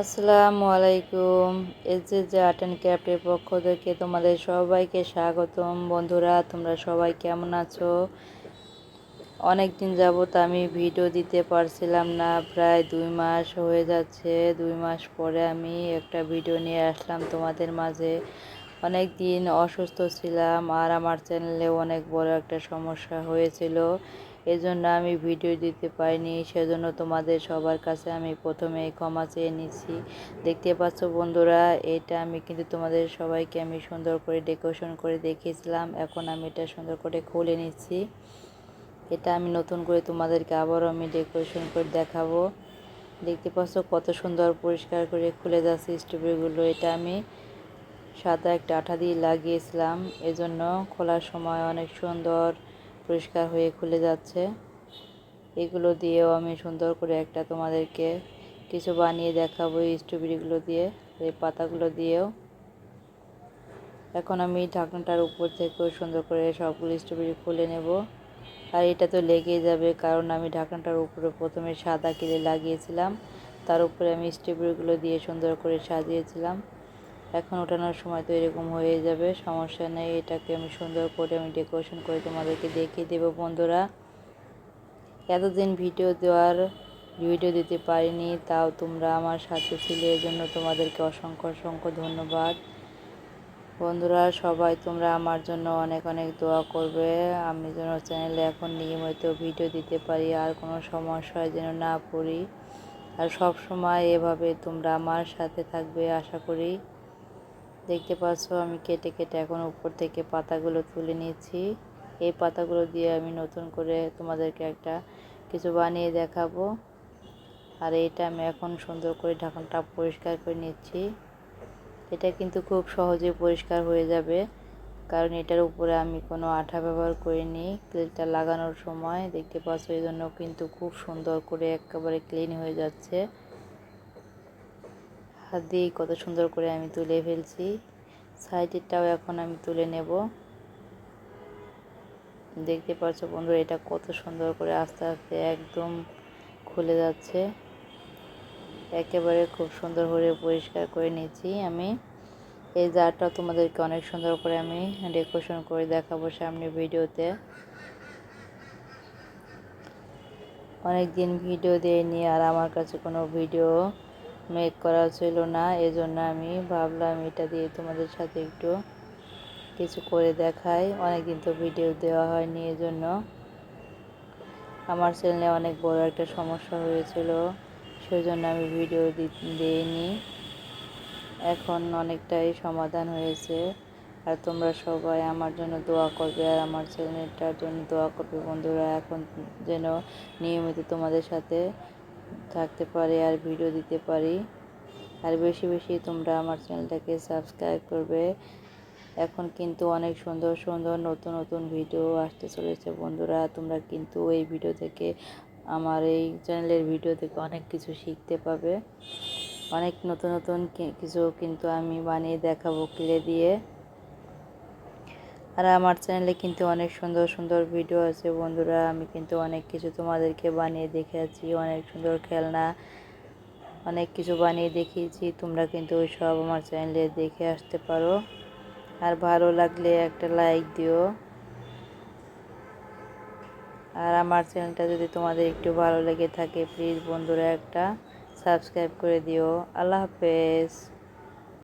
আসসালামু আলাইকুম। S art and ক্রাফ্টের পক্ষ থেকে তোমাদের সবাইকে স্বাগতম। বন্ধুরা, তোমরা সবাই কেমন আছো? অনেক দিন যাবত আমি ভিডিও দিতে পারছিলাম না। প্রায় দুই মাস হয়ে যাচ্ছে। দুই মাস পরে আমি একটা ভিডিও নিয়ে আসলাম তোমাদের মাঝে। অনেক দিন অসুস্থ ছিলাম আর আমার চ্যানেলে অনেক বড় একটা সমস্যা হয়েছিল। এজন্য আমি ভিডিও দিতে পারিনি। সেজন্য তোমাদের সবার কাছে আমি প্রথমে ক্ষমা চেয়ে নিচ্ছি। দেখতে পাচ্ছ বন্ধুরা, এটা আমি কিন্তু তোমাদের সবাইকে আমি সুন্দর করে ডেকোরেশন করে দেখিয়েছিলাম। এখন আমি এটা সুন্দর করে খুলে নিচ্ছি। এটা আমি নতুন করে তোমাদেরকে আবারও আমি ডেকোরেশন করে দেখাবো। দেখতে পাচ্ছ কত সুন্দর পরিষ্কার করে খুলে যাচ্ছে স্ট্রবেরিগুলো এটা আমি সাদা একটা আঠা দিয়ে লাগিয়েছিলাম। এজন্য খোলার সময় অনেক সুন্দর পরিষ্কার হয়ে খুলে যাচ্ছে। এগুলো দিয়েও আমি সুন্দর করে একটা তোমাদেরকে কিছু বানিয়ে দেখাবো এই স্ট্রবেরিগুলো দিয়ে, এই পাতাগুলো দিয়েও। এখন আমি ঢাকনাটার উপর থেকেও সুন্দর করে সবগুলো স্ট্রবেরি খুলে নেব। আর এটা তো লেগেই যাবে, কারণ আমি ঢাকনাটার উপরে প্রথমে সাদা কিলে লাগিয়েছিলাম। তার উপরে আমি স্ট্রবেরিগুলো দিয়ে সুন্দর করে সাজিয়েছিলাম। এখন ওঠানোর সময় তো এরকম হয়ে যাবে, সমস্যা নেই, এটাকে আমি সুন্দর করে আমি ডেকোরেশন করে তোমাদেরকে দেখিয়ে দেবো বন্ধুরা। এতদিন ভিডিও দেওয়ার, ভিডিও দিতে পারিনি, তাও তোমরা আমার সাথে ছিলে জন্য তোমাদেরকে অসংখ্য অসংখ্য ধন্যবাদ। বন্ধুরা, সবাই তোমরা আমার জন্য অনেক অনেক দোয়া করবে, আমি যেন চ্যানেলে এখন নিয়মিত ভিডিও দিতে পারি, আর কোনো সমস্যায় যেন না পড়ি। আর সব সময় এভাবে তোমরা আমার সাথে থাকবে, আশা করি। দেখতে পাচ্ছ, আমি কেটে কেটে এখন উপর থেকে পাতাগুলো তুলে নিয়েছি এই পাতাগুলো দিয়ে আমি নতুন করে তোমাদেরকে একটা কিছু বানিয়ে দেখাবো। আর এটা আমি এখন সুন্দর করে ঢাকনটা পরিষ্কার করে নিচ্ছি। এটা কিন্তু খুব সহজে পরিষ্কার হয়ে যাবে, কারণ এটার উপরে আমি কোনো আঠা ব্যবহার করিনি। ক্লিনটা লাগানোর সময় দেখতে পাচ্ছ এই জন্য কিন্তু খুব সুন্দর করে একেবারে ক্লিন হয়ে যাচ্ছে। হাত দিয়েই কত সুন্দর করে আমি তুলে ফেলছি। সাইডেরটাও এখন আমি তুলে নেব। দেখতে পাচ্ছ বন্ধু এটা কত সুন্দর করে আস্তে আস্তে একদম খুলে যাচ্ছে। একেবারে খুব সুন্দর করে পরিষ্কার করে নিয়েছি আমি। এই জারটা তোমাদেরকে অনেক সুন্দর করে আমি ডেকোরেশন করে দেখাবো সামনে ভিডিওতে। অনেক দিন ভিডিও দিইনি আর আমার কাছে কোনো ভিডিও মেক করা ছিল না, এজন্য আমি ভাবলাম এটা দিয়ে তোমাদের সাথে একটু কিছু করে দেখাই। অনেকদিন তো ভিডিও দেওয়া হয়নি, এজন্য আমার চ্যানেলে অনেক বড় একটা সমস্যা হয়েছিল, সেজন্য আমি ভিডিও দিইনি। এখন অনেকটাই সমাধান হয়েছে, আর তোমরা সবাই আমার জন্য দোয়া করবে, আর আমার চ্যানেলটার জন্য দোয়া করবে বন্ধুরা। এখন যেন নিয়মিত তোমাদের সাথে থাকতে পারি আর ভিডিও দিতে পারি। আর বেশি বেশি তোমরা আমার চ্যানেলটাকে সাবস্ক্রাইব করবে। এখন কিন্তু অনেক সুন্দর সুন্দর নতুন নতুন ভিডিও আসতে চলেছে বন্ধুরা। তোমরা কিন্তু এই ভিডিও থেকে আমার এই চ্যানেলের ভিডিও থেকে অনেক কিছু শিখতে পাবে। অনেক নতুন নতুন কিছু কিন্তু আমি বানিয়ে দেখাবো কিলে দিয়ে। আর আমার চ্যানেলে কিন্তু অনেক সুন্দর সুন্দর ভিডিও আছে বন্ধুরা। আমি কিন্তু অনেক কিছু তোমাদেরকে বানিয়ে দেখিয়েছি অনেক সুন্দর খেলনা, অনেক কিছু বানিয়ে দেখিয়েছি। তোমরা কিন্তু ওই সব আমার চ্যানেলে দেখে আসতে পারো। আর ভালো লাগলে একটা লাইক দিও। আর আমার চ্যানেলটা যদি তোমাদের একটু ভালো লেগে থাকে প্লিজ বন্ধুরা একটা সাবস্ক্রাইব করে দিও। আল্লাহ হাফেজ।